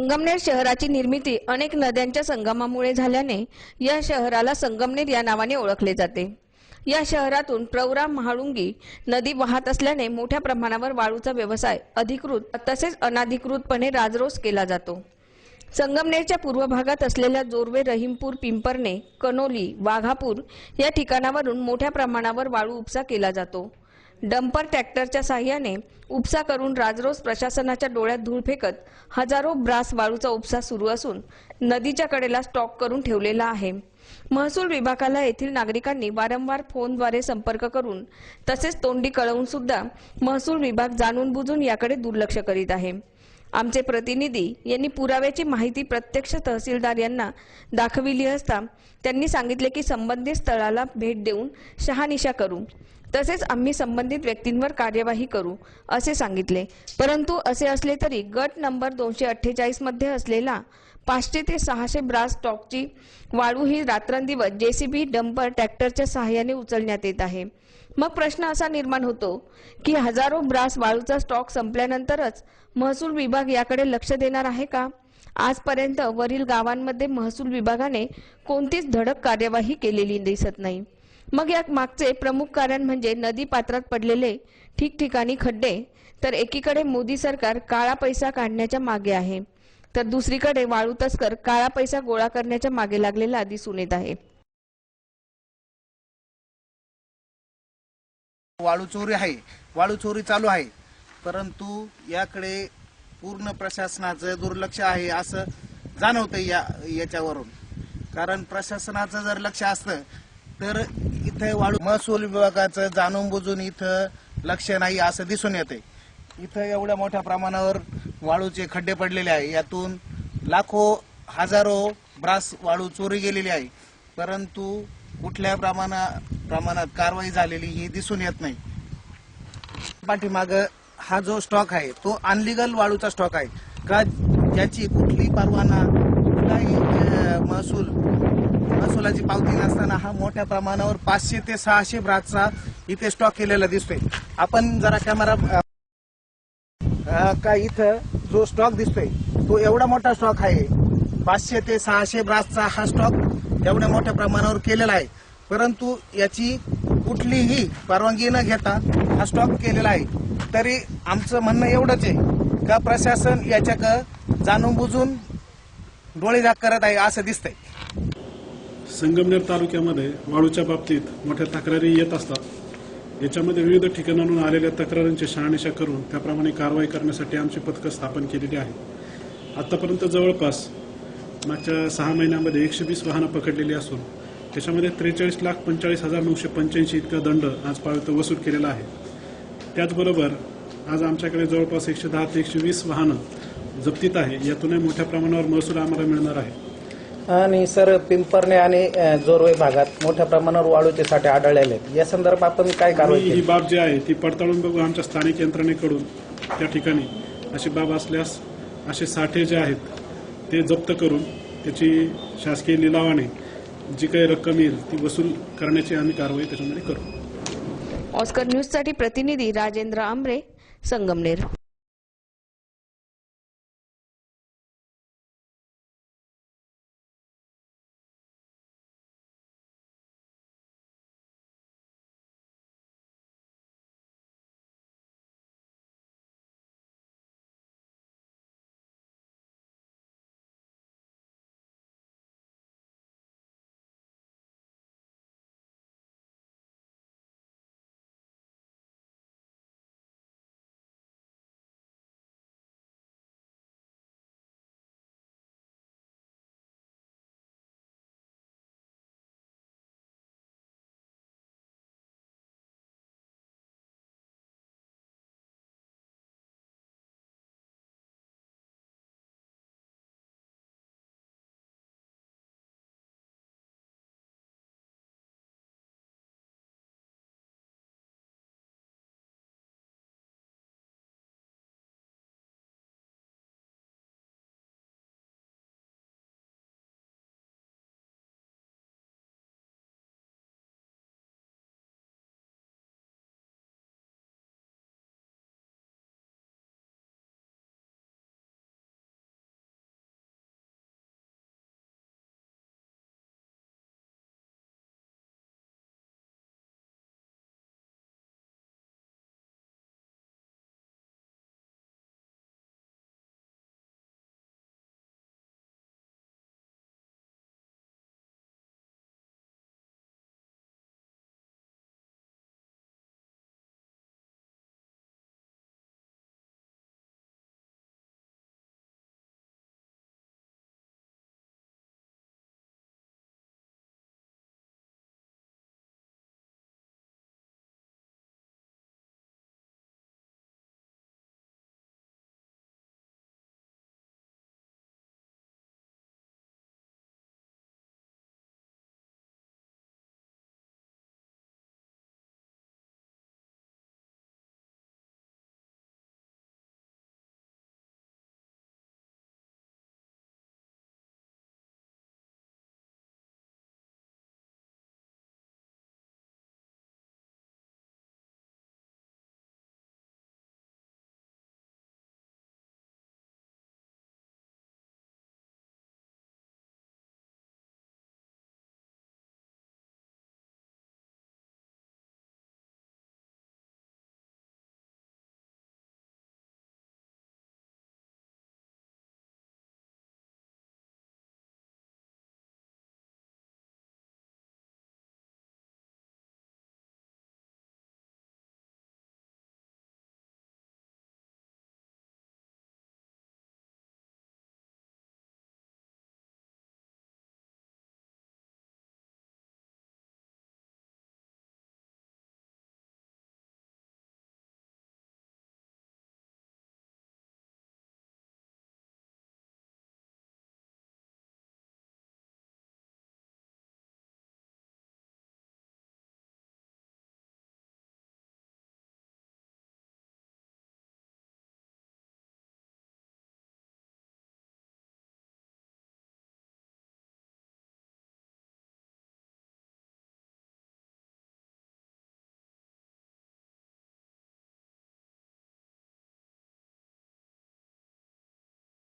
संगमनेर शहराची निर्मिती अनेक नद्यांच्या संगमामुळे झाल्याने या शहराला संगमनेर या नावाने ओळखले जाते. या शहरातून प्रवरा महाळुंगी नदी वाहत असल्याने मोठ्या प्रमाणावर वाळूचा व्यवसाय अधिकृत तसेच अनाधिकृतपणे राजरोस केला जातो. संगमनेरच्या पूर्व भागात असलेल्या जोरवे रहीमपूर पिंपरणे कनोली वाघापूर या ठिकाणावरून मोठ्या प्रमाणावर वाळू उपसा केला जातो. डंपर ट्रॅक्टरच्या साह्याने उपसा करून राजरोस प्रशासनाच्या डोळ्यात धूळ फेकत हजारो ब्रास वाळूचा उपसा सुरू असून नदीच्या कडेला स्टॉक करून ठेवलेला आहे. महसूल विभागाला येथील नागरिकांनी वारंवार फोनद्वारे संपर्क करून तसेच तोंडी कळवून सुद्धा महसूल विभाग जाणून बुजून याकडे दुर्लक्ष करीत आहे. आमचे प्रतिनिधी यांनी पुराव्याची माहिती प्रत्यक्ष तहसीलदार यांना दाखविली असता त्यांनी सांगितले की संबंधित स्थळाला भेट देऊन शहानिशा करू. तसेच आम्ही संबंधित व्यक्तींवर कार्यवाही करू असे सांगितले. परंतु असे असले तरी गट नंबर दोनशे अठ्ठेचाळीसमध्ये असलेला पाचशे ते सहाशे ब्रास स्टॉकची वाळू ही रात्रंदिवस जेसीबी डंपर ट्रॅक्टरच्या सहाय्याने उचलण्यात येत आहे. मग प्रश्न असा निर्माण होतो की हजारो ब्रास वाळूचा स्टॉक संपल्यानंतरच महसूल विभाग याकडे लक्ष देणार आहे का? आजपर्यंत वरील गावांमध्ये महसूल विभागाने कोणतीच धडक कार्यवाही केलेली दिसत नाही. मग या मागचे प्रमुख कारण म्हणजे नदी पात्रात पडलेले ठिकठिकाणी खड्डे तर एकीकडे मोदी सरकार काळा पैसा काढण्याच्या मागे आहे. तर दुसरीकडे वाळू तस्कर काळा पैसा गोळा करण्याच्या मागे लागलेला दिसून येत आहे. वाळू चोरी आहे. वाळू चोरी चालू आहे. परंतु याकडे पूर्ण प्रशासनाचं दुर्लक्ष आहे असं जाणवतं या याच्यावरून. कारण प्रशासनाचं जर लक्ष असतं तर इथं वाळू महसूल विभागाचं जाणून बुजून इथं लक्ष नाही असं दिसून येते. इथं एवढ्या मोठ्या प्रमाणावर वाळूचे खड्डे पडलेले आहे. यातून लाखो हजारो ब्रास वाळू चोरी गेलेली आहे. परंतु कुठल्या प्रमाणा प्रमाणात कारवाई झालेली ही दिसून येत नाही. पाठीमाग हा जो स्टॉक आहे तो अनलिगल वाळूचा स्टॉक आहे. का ज्याची कुठली परवाना कुठलाही महसूल महसुलाची पावती नसताना हा मोठ्या प्रमाणावर पाचशे ते सहाशे ब्रासचा इथे स्टॉक केलेला दिसतोय. आपण जरा कॅमेरा का इथं जो स्टॉक दिसतोय तो एवढा मोठा स्टॉक आहे. पाचशे ते सहाशे ब्रासचा हा स्टॉक एवढ्या मोठ्या प्रमाणावर केलेला आहे. परंतु याची कुठलीही परवानगी न घेता हा स्टॉक केलेला आहे. तरी आमचं म्हणणं एवढंच आहे का प्रशासन याच्याकडं जाणून बुजून डोळे झाक करत आहे असं दिसतंय. संगमनेर तालुक्यामध्ये वाळूच्या बाबतीत मोठ्या तक्रारी येत असतात. याच्यामध्ये विविध ठिकाणांहून आलेल्या तक्रारींची शहानिशा करून त्याप्रमाणे कारवाई करण्यासाठी आमची पथकं स्थापन केलेली आहे. आतापर्यंत जवळपास मागच्या सहा महिन्यामध्ये एकशे वीस वाहनं पकडलेली असून त्याच्यामध्ये त्रेचाळीस लाख पंचेचाळीस हजार नऊशे पंच्याऐंशी इतका दंड आजपर्यंत वसूल केलेला आहे. त्याचबरोबर आज आमच्याकडे जवळपास एकशे दहा ते एकशे वीस वाहनं जप्तीत आहे. यातूनही मोठ्या प्रमाणावर महसूल आम्हाला मिळणार आहे. आणि सर पिंपरणे आणि जोरवे भागात मोठ्या प्रमाणावर वाळूचे साठे आढळलेले आहेत. या संदर्भात आपण काय कारवाई ही केली? बाब जी आहे ती पडताळून बघू आमच्या स्थानिक यंत्रणेकडून त्या ठिकाणी. अशी बाब असल्यास असे साठे जे आहेत ते जप्त करून त्याची शासकीय लिलावाने जी काही रक्कम येईल ती वसूल करण्याची आम्ही कारवाई त्याच्यामध्ये करू. ऑस्कर न्यूजसाठी प्रतिनिधी राजेंद्र आंबरे संगमनेर.